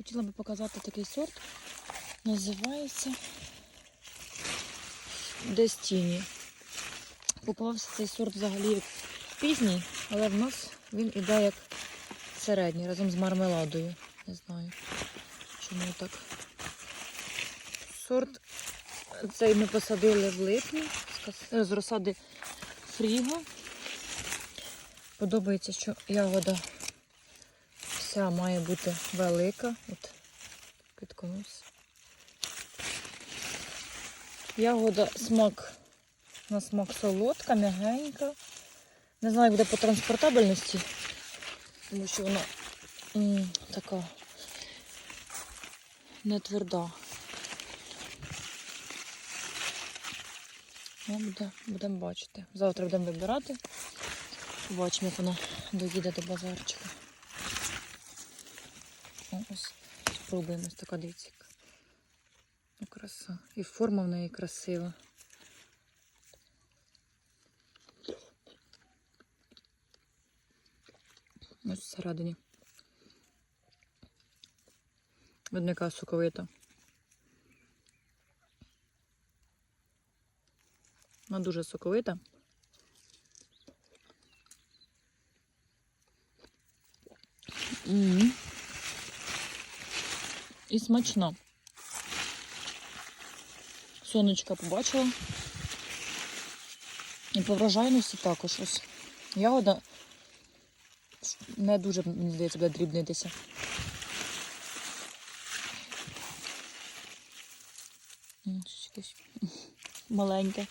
хотіла би показати такий сорт. Називається Дестіні. Попався цей сорт взагалі як пізній, але в нас він іде як середній, разом з мармеладою. Не знаю, чому так. Сорт цей ми посадили в липні з розсади Фріго. Подобається, що ягода вся має бути велика. От підконусь. Ягода смак на смак солодка, м'ягенька. Не знаю, як буде по транспортабельності, тому що вона м, така не тверда. Ну, буде, будемо бачити. Завтра будемо вибирати. Побачимо, як вона доїде до базарчика. О, ось спробуємо ось така дивіться. Ну, краса. І форма в неї красива. Ось всередині. Видно, яка соковита. Вона дуже соковита. М. І смачна. Сонечка побачила. І по врожайності також ось. Ягода не дуже, мені здається, буде дрібнитися. Щось якесь Маленьке.